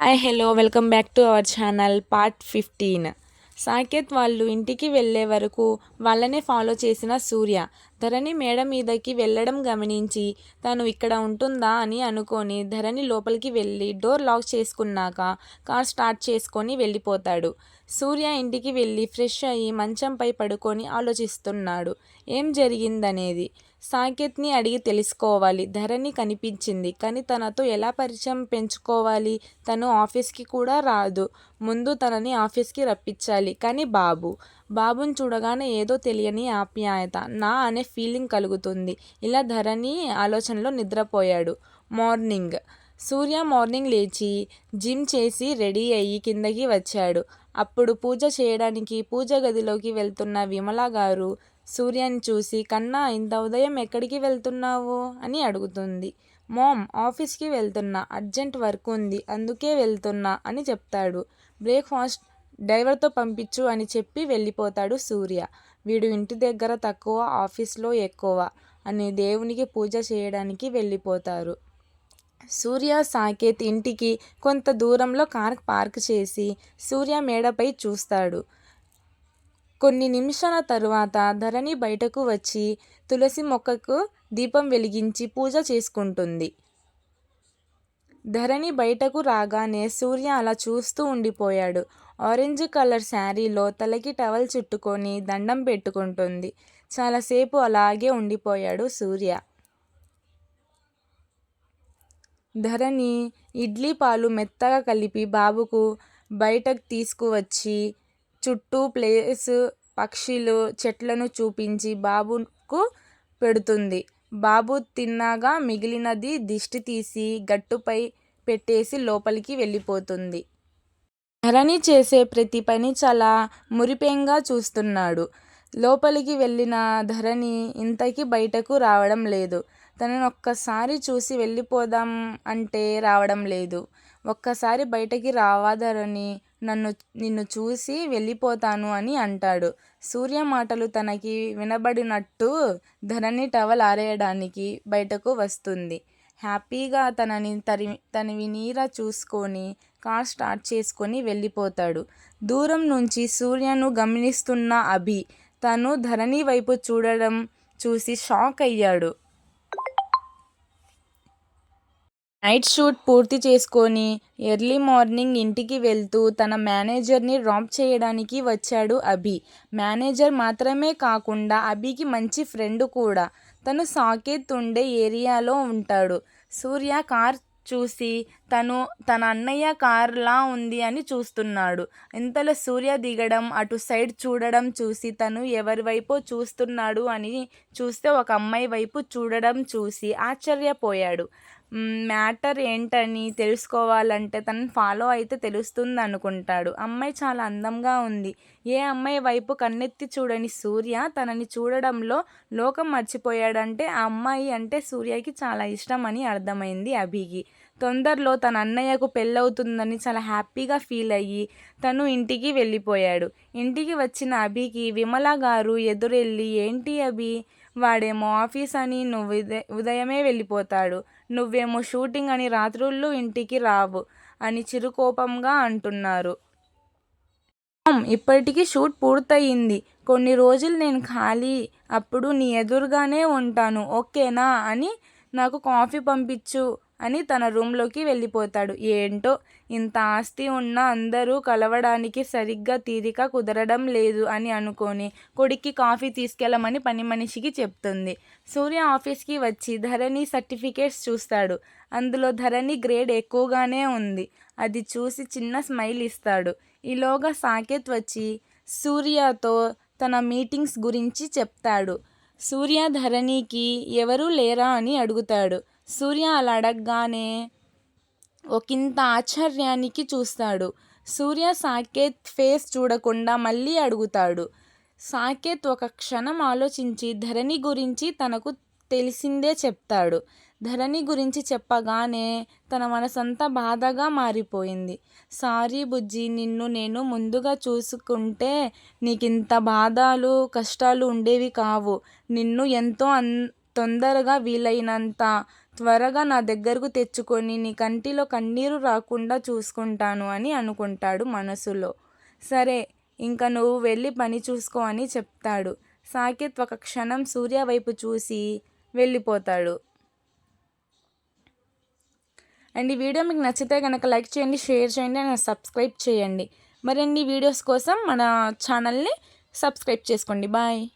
Hi hello welcome back to our channel part fifteen Saketh వాళ్ళు ఇంటికి వెళ్ళే వరకు వాళ్ళనే ఫాలో చేసిన సూర్య. ధరణి మేడ మీదకి వెళ్ళడం గమనించి తను ఇక్కడ ఉంటుందా అని అనుకొని ధరణి లోపలికి వెళ్ళి డోర్ లాక్ చేసుకున్నాక కార్ స్టార్ట్ చేసుకొని వెళ్ళిపోతాడు. సూర్య ఇంటికి వెళ్ళి ఫ్రెష్ అయ్యి మంచంపై పడుకొని ఆలోచిస్తున్నాడు. ఏం జరిగిందనేది. సాకేత్ని అడిగి తెలుసుకోవాలి. ధరణి కనిపించింది. కానీ తనతో ఎలా పరిచయం పెంచుకోవాలి? తను ఆఫీస్కి కూడా రాదు. ముందు తనని ఆఫీస్కి రప్పించాలి. కానీ బాబు బాబుని చూడగానే ఏదో తెలియని ఆప్యాయత నా అనే ఫీలింగ్ కలుగుతుంది. ఇలా ధరణి ఆలోచనలో నిద్రపోయాడు. మార్నింగ్. సూర్య మార్నింగ్ లేచి జిమ్ చేసి రెడీ అయ్యి కిందకి వచ్చాడు. అప్పుడు పూజ చేయడానికి పూజ గదిలోకి వెళ్తున్న విమల గారు సూర్యని చూసి కన్నా ఇంత ఉదయం ఎక్కడికి వెళ్తున్నావు? అని అడుగుతుంది. మామ్ ఆఫీస్కి వెళ్తున్నా. అర్జెంట్ వర్క్ ఉంది. అందుకే వెళ్తున్నా అని చెప్తాడు. బ్రేక్ఫాస్ట్ డ్రైవర్తో పంపించు అని చెప్పి వెళ్ళిపోతాడు సూర్య. వీడు ఇంటి దగ్గర తక్కువ ఆఫీస్లో ఎక్కువ అని దేవునికి పూజ చేయడానికి వెళ్ళిపోతారు. సూర్య సాకేత్ ఇంటికి కొంత దూరంలో కార్ పార్క్ చేసి సూర్య మేడపై చూస్తాడు. కొన్ని నిమిషాల తరువాత ధరణి బయటకు వచ్చి తులసి మొక్కకు దీపం వెలిగించి పూజ చేసుకుంటుంది. ధరణి బయటకు రాగానే సూర్య అలా చూస్తూ ఉండిపోయాడు. ఆరెంజ్ కలర్ శారీలో తలకి టవల్ చుట్టుకొని దండం పెట్టుకుంటుంది. చాలాసేపు అలాగే ఉండిపోయాడు సూర్య. ధరణి ఇడ్లీ పాలు మెత్తగా కలిపి బాబుకు బయటకు తీసుకువచ్చి చుట్టూ ప్లేస్ పక్షులు చెట్లను చూపించి బాబుకు పెడుతుంది. బాబు తిన్నాగా మిగిలినది దిష్టి తీసి గట్టుపై పెట్టేసి లోపలికి వెళ్ళిపోతుంది. ధరణి చేసే ప్రతి పని చాలా మురిపెంగా చూస్తున్నాడు. లోపలికి వెళ్ళిన ధరణి ఇంతకీ బయటకు రావడం లేదు. తనను ఒక్కసారి చూసి వెళ్ళిపోదాం అంటే రావడం లేదు. ఒక్కసారి బయటకి రావా ధరణి? నన్ను నిన్ను చూసి వెళ్ళిపోతాను అని అంటాడు. సూర్య మాటలు తనకి వినబడినట్టు ధరణి టవల్ ఆరేయడానికి బయటకు వస్తుంది. హ్యాపీగా తనని తరి తనవి వినీరా చూసుకొని కార్ స్టార్ట్ చేసుకొని వెళ్ళిపోతాడు. దూరం నుంచి సూర్యను గమనిస్తున్న అభి తను ధరణి వైపు చూడడం చూసి షాక్ అయ్యాడు. నైట్ షూట్ పూర్తి చేసుకొని ఎర్లీ మార్నింగ్ ఇంటికి వెళ్తూ తన మేనేజర్ని డ్రాప్ చేయడానికి వచ్చాడు అభి. మేనేజర్ మాత్రమే కాకుండా అభికి మంచి ఫ్రెండ్ కూడా. తను సాకేత్ ఉండే ఏరియాలో ఉంటాడు. సూర్య కార్ చూసి తను తన అన్నయ్య కార్లా ఉంది అని చూస్తున్నాడు. ఇంతలో సూర్య దిగడం అటు సైడ్ చూడడం చూసి తను ఎవరి వైపు చూస్తున్నాడు అని చూస్తే ఒక అమ్మాయి వైపు చూడడం చూసి ఆశ్చర్యపోయాడు. మ్యాటర్ ఏంటని తెలుసుకోవాలంటే తనని ఫాలో అయితే తెలుస్తుంది అనుకుంటాడు. అమ్మాయి చాలా అందంగా ఉంది. ఏ అమ్మాయి వైపు కన్నెత్తి చూడని సూర్య తనని చూడడంలో లోకం మర్చిపోయాడంటే ఆ అమ్మాయి అంటే సూర్యకి చాలా ఇష్టం అని అర్థమైంది అభిగి. తొందరలో తన అన్నయ్యకు పెళ్ళవుతుందని చాలా హ్యాపీగా ఫీల్ అయ్యి తను ఇంటికి వెళ్ళిపోయాడు. ఇంటికి వచ్చిన అభికి విమల గారు ఎదురెళ్ళి ఏంటి అభి? వాడేమో ఆఫీస్ అని నువ్వు ఉదయమే వెళ్ళిపోతాడు. నువ్వేమో షూటింగ్ అని రాత్రుళ్ళు ఇంటికి రావు అని చిరుకోపంగా అంటున్నారు. ఇప్పటికీ షూట్ పూర్తయింది. కొన్ని రోజులు నేను ఖాళీ. అప్పుడు నీ ఎదురుగానే ఉంటాను. ఓకేనా? అని నాకు కాఫీ పంపించు. అని తన రూమ్లోకి వెళ్ళిపోతాడు. ఏంటో? ఇంత ఆస్తి ఉన్న అందరూ కలవడానికి సరిగ్గా తీరిక కుదరడం లేదు అని అనుకొని కొడుక్కి కాఫీ తీసుకెళ్ళమని పని మనిషికి చెప్తుంది. సూర్య ఆఫీస్కి వచ్చి ధరణి సర్టిఫికేట్స్ చూస్తాడు. అందులో ధరణి గ్రేడ్ ఎక్కువగానే ఉంది. అది చూసి చిన్న స్మైల్ ఇస్తాడు. ఈలోగా సాకేత్ వచ్చి సూర్యతో తన మీటింగ్స్ గురించి చెప్తాడు. సూర్య ధరణికి ఎవరూ లేరా అని అడుగుతాడు. సూర్య అలా అడగగానే ఒకంత ఆశ్చర్యానికి చూస్తాడు. సూర్య సాకేత్ ఫేస్ చూడకుండా మళ్ళీ అడుగుతాడు. సాకేత్ ఒక క్షణం ఆలోచించి ధరణి గురించి తనకు తెలిసిందే చెప్తాడు. ధరణి గురించి చెప్పగానే తన మనసంతా బాధగా మారిపోయింది. సారీ బుజ్జి నిన్ను నేను ముందుగా చూసుకుంటే నీకింత బాధలు కష్టాలు ఉండేవి కావు. నిన్ను ఎంతో అన్ తొందరగా వీలైనంత త్వరగా నా దగ్గరకు తెచ్చుకొని నీ కంటిలో కన్నీరు రాకుండా చూసుకుంటాను అని అనుకుంటాడు మనసులో. సరే ఇంకా నువ్వు వెళ్ళి పని చూసుకో అని చెప్తాడు. సాకేత్ ఒక క్షణం సూర్య వైపు చూసి వెళ్ళిపోతాడు. అండ్ ఈ వీడియో మీకు నచ్చితే కనుక లైక్ చేయండి షేర్ చేయండి అండ్ సబ్స్క్రైబ్ చేయండి. మరిన్ని వీడియోస్ కోసం మన ఛానల్ని సబ్స్క్రైబ్ చేసుకోండి. బాయ్.